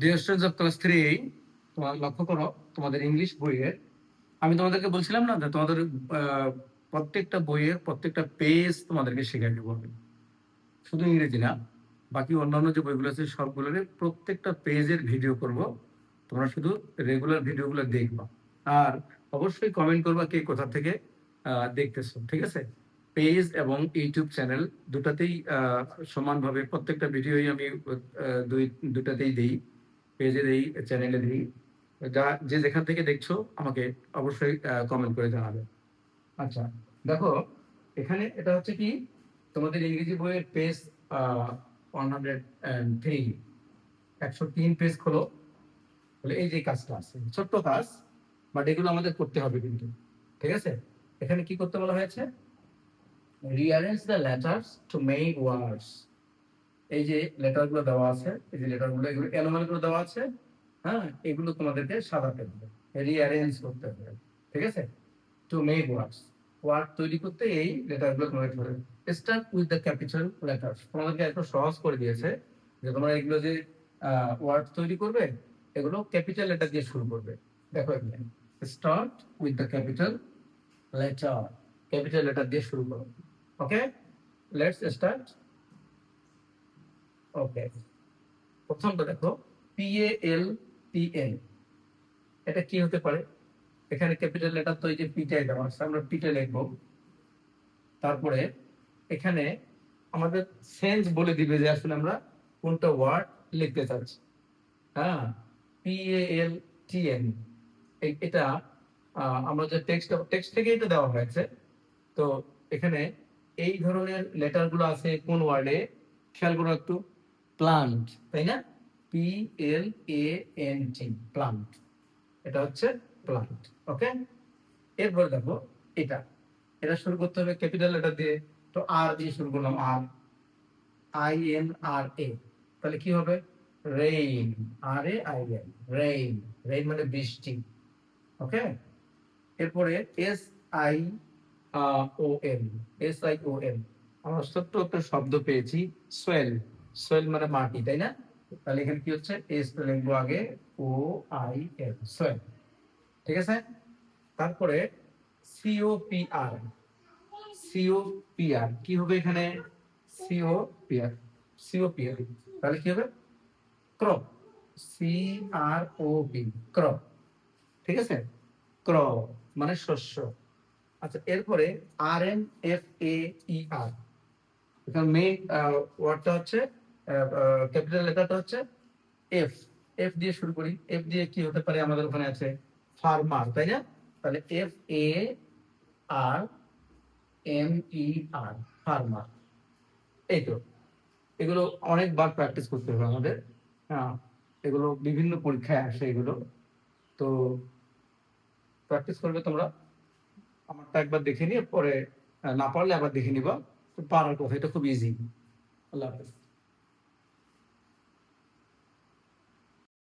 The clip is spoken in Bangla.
ডিয়ার অফ ক্লাস থ্রি তোমার লক্ষ্য করো, তোমাদের ইংলিশ বইয়ের আমি তোমাদেরকে বলছিলাম না তোমাদের প্রত্যেকটা বইয়ের প্রত্যেকটা পেজ তোমাদেরকে শেখাই দেবো শুধু ইংরেজি না, বাকি অন্যান্য যে বইগুলো আছে সবগুলোর প্রত্যেকটা পেজের ভিডিও করব। তোমরা শুধু রেগুলার ভিডিওগুলো দেখবা। আর অবশ্যই কমেন্ট করবা কে কোথা থেকে দেখতেছো, ঠিক আছে? পেজ এবং ইউটিউব চ্যানেল দুটাতেই সমানভাবে প্রত্যেকটা ভিডিওই আমি দুই, দুটাতেই দিই। পেজে দিই চ্যানেলে দিই। যা, যে যেখান থেকে দেখছ, আমাকে অবশ্যই কমেন্ট করে জানাবে। আচ্ছা দেখো, এখানে এটা হচ্ছে কি, তোমাদের ইংরেজি বইয়ের পেজ ওয়ান হান্ড্রেড থ্রি একশো তিন পেজ খোলো। বলে এই যে কাজটা আছে, ছোট্ট কাজ বাট এগুলো আমাদের করতে হবে কিন্তু। ঠিক আছে? এখানে কি করতে বলা হয়েছে? Rearrange the letters to make words এই যে লেটারগুলো দেওয়া আছে, এই যে লেটারগুলো, এগুলো করে দেওয়া আছে হ্যাঁ? এগুলো তোমাদেরকে সাজাতে হবে রিঅ্যারেঞ্জ করতে হবে, ঠিক আছে? টু মেক ওয়ার্ডস ওয়ার্ড তৈরি করতে এই লেটারগুলো তোমাদের ধরে start with the capital letter তোমাদেরকে একটু সহজ করে দিয়েছে যে তোমরা এগুলো যে ওয়ার্ড তৈরি করবে, এগুলো ক্যাপিটাল লেটার দিয়ে শুরু করবে। দেখো এখানে start with the capital letter capital letter দিয়ে শুরু করো ওকে লেটস স্টার্ট ওকে। প্রথমটা দেখো P A L P N এটা কি হতে পারে? এখানে ক্যাপিটাল লেটার তো এই যে পিটাই দেওয়া আছে, আমরা পিটে লিখব। তারপরে এখানে আমাদের সেন্স বলে দিবে যে আসলে আমরা কোনটা ওয়ার্ড লিখতে চাচ্ছি। হ্যাঁ P A L T N এটা আমরা যে টেক্সট টেক্সট থেকে এটা দেওয়া হয়েছে। তো এখানে এই ধরনের লেটারগুলো আছে কোন ওয়ার্ডে খেয়াল করো একটু। প্লান্ট তাই না? P L A N T plant এটা হচ্ছে প্লান্ট ওকে এরপর দেখো এটা। এটা শুরু করতে হবে ক্যাপিটাল লেটার দিয়ে। তো আর দিয়ে শুরু করলাম আর আই এন আর এ তাহলে কি হবে? Rain R A I N rain rain মানে বৃষ্টি ওকে এরপরে S I O M S I O M আমরা ছোট্ট একটা শব্দ পেয়েছি সোয়েল সোয়েল মানে মাটি, তাই না? তাহলে এখানে কি হচ্ছে? এস লিখব আগে ও আই এল সোয়েল। ঠিক আছে? তারপরে C O P R C O P R কি হবে এখানে? C O P R C O P R তাহলে কি হবে? Crop C R O P crop. ঠিক আছে? ক্রপ মানে শস্য। আচ্ছা এরপরে আর এন এফ এ ই আর এখানে মেইন ওয়ার্ডটা হচ্ছে ক্যাপিটাল লেটারটা হচ্ছে এফ এফ দিয়ে শুরু করি। এফ দিয়ে কি হতে পারে আমাদের ওখানে আছে? ফার্মার তাই না? তাহলে F A R M E R farmer এই তো। এগুলো অনেকবার প্র্যাকটিস করতে হবে আমাদের। হ্যাঁ এগুলো বিভিন্ন পরীক্ষায় আসে এগুলো। তো প্র্যাকটিস করবে তোমরা। আমারটা একবার দেখে নিয়ে, পরে না পারলে আবার দেখে নিবা। পারার কথা, এটা খুব ইজি আল্লাহ হাফেজ।